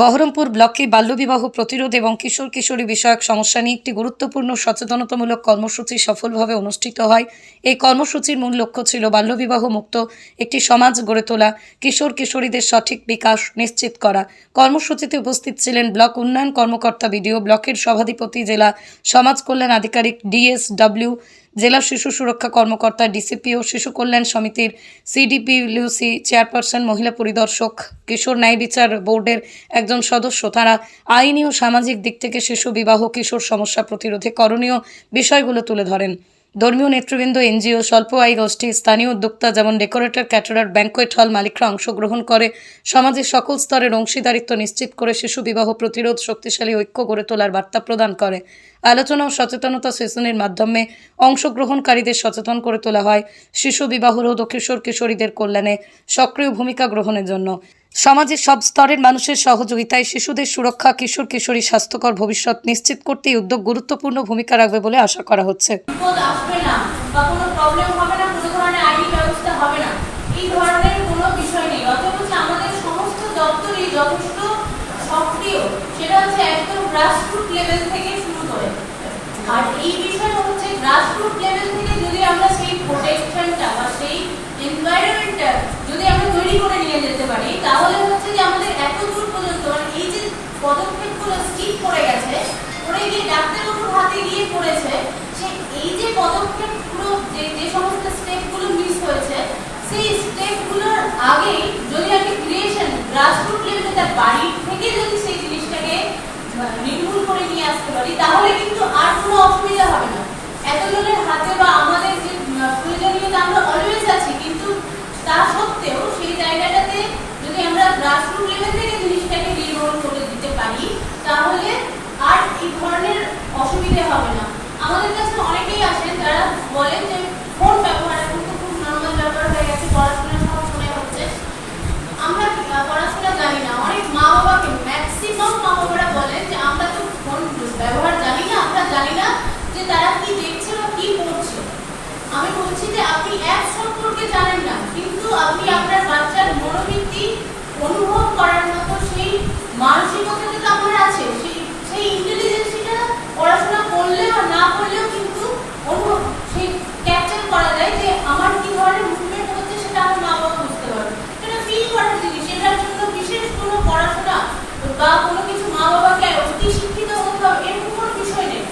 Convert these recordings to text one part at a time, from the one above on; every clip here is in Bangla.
বহরমপুর ব্লকে বাল্যবিবাহ প্রতিরোধ এবং কিশোর কিশোরী বিষয়ক সমস্যা নিয়ে একটি গুরুত্বপূর্ণ সচেতনতামূলক কর্মসূচি সফলভাবে অনুষ্ঠিত হয়। এই কর্মসূচির মূল লক্ষ্য ছিল বাল্যবিবাহ মুক্ত একটি সমাজ গড়ে তোলা, কিশোর কিশোরীদের সঠিক বিকাশ নিশ্চিত করা। কর্মসূচিতে উপস্থিত ছিলেন ব্লক উন্নয়ন কর্মকর্তা বিডিও ব্লকের সভাধিপতি জেলা সমাজ কল্যাণ আধিকারিক ডিএসডব্লিউ জেলা শিশু সুরক্ষা কর্মকর্তা ডিসিপি ও শিশু কল্যাণ সমিতির সিডিপিলিউসি চেয়ারপারসন, মহিলা পরিদর্শক, কিশোর ন্যায় বিচার বোর্ডের একজন সদস্য। তারা আইনি ও সামাজিক দিক থেকে শিশু বিবাহ, কিশোর সমস্যা প্রতিরোধে করণীয় বিষয়গুলো তুলে ধরেন। ধর্মীয় নেতৃবৃন্দ, এনজিও স্বল্প আয় গোষ্ঠী, স্থানীয় উদ্যোক্তা যেমন ডেকোরেটর, ক্যাটারার ব্যাঙ্কোয়েট হল মালিকরা অংশগ্রহণ করে, সমাজের সকল স্তরের অংশীদারিত্ব নিশ্চিত করে শিশু বিবাহ প্রতিরোধ শক্তিশালী ঐক্য গড়ে তোলার বার্তা প্রদান করে। আলোচনা ও সচেতনতা সেশনের মাধ্যমে অংশগ্রহণকারীদের সচেতন করে তোলা হয় শিশু বিবাহ রোধ ও কিশোর কিশোরীদের কল্যাণে সক্রিয় ভূমিকা গ্রহণের জন্য। সমাজের সব স্তরের মানুষের সহযোগিতায় শিশুদের সুরক্ষা, কিশোর, কিশোরী স্বাস্থ্যকর ভবিষ্যৎ নিশ্চিত করতে উদ্যোগ গুরুত্বপূর্ণ ভূমিকা রাখবে বলে আশা করা হচ্ছে। যদি আমরা তৈরি করে নিয়ে যেতে পারি, তাহলে হচ্ছে যে আমাদের এত দূর পর্যন্ত মানে এই যে পদক্ষেপগুলো স্কিপ করে গেছে পড়ে গিয়ে ডাক্তারবাবুর হাতে গিয়ে পড়েছে, সে এই যে পদক্ষেপগুলো, যে যে সমস্ত স্টেপগুলো মিস হয়েছে, সেই স্টেপগুলোর আগে যদি একটা ক্রিয়েশন গ্রাসরুট লেভেলে তার বাড়ি থেকে যদি সেই জিনিসটাকে নির্মূল করে নিয়ে আসতে পারি, তাহলে কিন্তু আর কোনো অসুবিধা হবে না। এতজনের হাতে বা আমাদের যে আহ, প্রয়োজনীয়তা আমরা অলওয়েজ আছি কিন্তু তা সত্ত্বেও সেই জায়গাটাতে যদি আমরা গ্রাসরুট লেভেল থেকে জিনিসটাকে নির্মূল করে দিতে পারি তাহলে আর এই ধরনের অসুবিধে হবে না আমাদের কাছে অনেকেই আসেন যারা বলেন যে ফোন ব্যবহার এখন তো খুব নর্মাল ব্যাপার হয়ে গেছে, পড়াশোনা সব শুনে হচ্ছে। আমরা পড়াশোনা জানি না। অনেক মা বাবাকে ম্যাক্সিমাম মা বাবারা বলেন যে আমরা তো ফোন ব্যবহার জানি না, আমরা জানি না যে তারা কি দেখছে বা কি করছে আমি বলছি যে আপনি অ্যাপ সম্পর্কে জানেন না, কিন্তু আপনি আপনার বাচ্চার মনোবৃত্তি অনুভব করার মতো সেই মানসিকতা যেটা আমার আছে সেই সেই ইন্টেলিজেন্সিটা পড়াশোনা করলেও আর না করলেও কিন্তু অনুভব সেই ক্যাপচার করা যায় যে আমার কি ধরনের মুভমেন্ট হচ্ছে সেটা আমার মা বাবা বুঝতে পারবে এটা ফিল করার জিনিস এটার জন্য বিশেষ কোনো পড়াশোনা বা কোনো কিছু মা বাবাকে অতি শিক্ষিত হতে হবে এরকম কোনো বিষয় নেই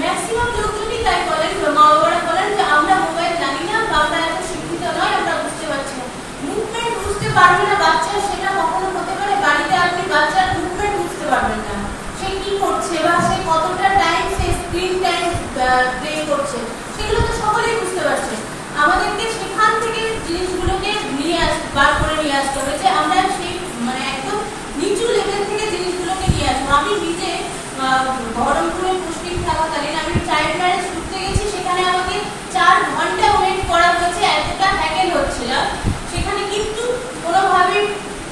ম্যাক্সিমাম লোকজনই তাই বলেন মা বাবারা বলেন যে আমরা মোবাইল জানি না বা আমরা এত শিক্ষিত নয় আমরা বুঝতে পারছি না মুভমেন্ট বুঝতে পারবে না বাচ্চা সেটা কখনো হতে পারে বাড়িতে আপনি বাচ্চার মুভমেন্ট বুঝতে পারবেন না সে কি করছে বা সে কতটা টাইম সে স্ক্রিন টাইম প্লে করছে সেগুলো তো সকলেই বুঝতে পারছে আমাদেরকে সেখান থেকে জিনিসগুলোকে নিয়ে আস বার করে নিয়ে আসতে হবে যে আমরা সেই মানে একদম নিচু লেভেল থেকে জিনিসগুলোকে নিয়ে আসব আমি নিজে আহ, বহরমপুরে পোস্টিং থাকাকালীন আমি চাইল্ড ম্যারেজ করতে গেছি সেখানে আমাকে চার ঘণ্টা ওয়েট করা হয়েছে এতটা হ্যাকেল হচ্ছিলাম সেখানে কিন্তু কোনোভাবে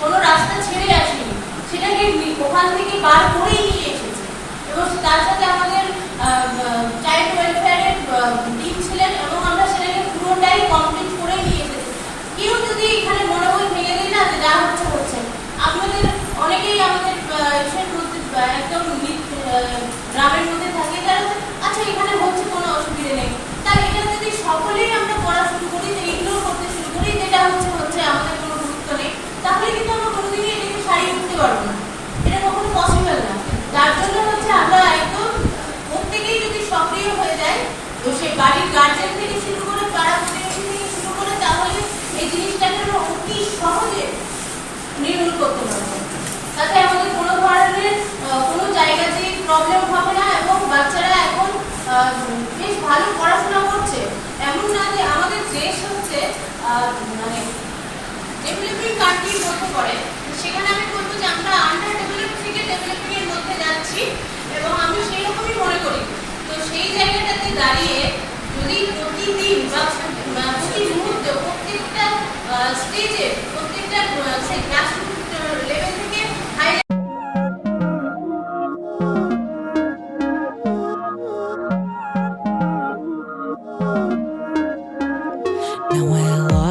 কোনো রাস্তা ছেড়ে আসেনি সেটাকে নি- ওখান থেকে বার করেই নিয়ে এসেছে এবং তার সাথে আমাদের চাইল্ড ওয়েলফেয়ারের টিম ছিলেন এবং আমরা সেটাকে পুরোটাই কমপ্লিট করে নিয়ে এসেছি কেউ যদি এখানে মনোবল ভেঙে দেয় না যে যা হচ্ছে হচ্ছে আপনাদের অনেকেই আমাদের আহ, ইসের মধ্যে আহ, একদম নি- আহ, গ্রামের মধ্যে থাকে তারা বলছে, আচ্ছা এখানে হচ্ছে কোনো অসুবিধা নেই তাহলে এটা যদি সকলেই আমরা পড়া শুরু করি যে ইগনোর করতে শুরু করি যেটা হচ্ছে হচ্ছে আমাদের কোনো গুরুত্ব নেই তাহলে কিন্তু আমরা কোনোদিনই এটাকে সারিয়ে উঠতে পারব না এটা কখনো পসিবল না যার জন্য হচ্ছে আমরা একদম প্রত্যেকেই যদি সক্রিয় হয়ে যায় তো সেই বাড়ির গার্জেন থেকে শুরু করে পাড়া প্রতিবেশী থেকে শুরু করে তাহলে এই জিনিসটাকে আমরা অতি সহজে নির্মূল করতে পারব তাতে আমাদের কোনো ধরনের আহ, কোনো জায়গাতে প্রবলেম হবে না এবং বাচ্চারা এখন বেশ ভালো পড়াশোনা করছে। এমন না যে আমাদের দেশ হচ্ছে মানে ডেভেলপিং কান্ট্রির মধ্যে পড়ে। সেখানে আমি বলব যে আমরা আন্ডার ডেভেলপ থেকে ডেভেলপিংয়ের মধ্যে যাচ্ছি এবং আমি সেই রকমই মনে করি। তো সেই জায়গাটাতে দাঁড়িয়ে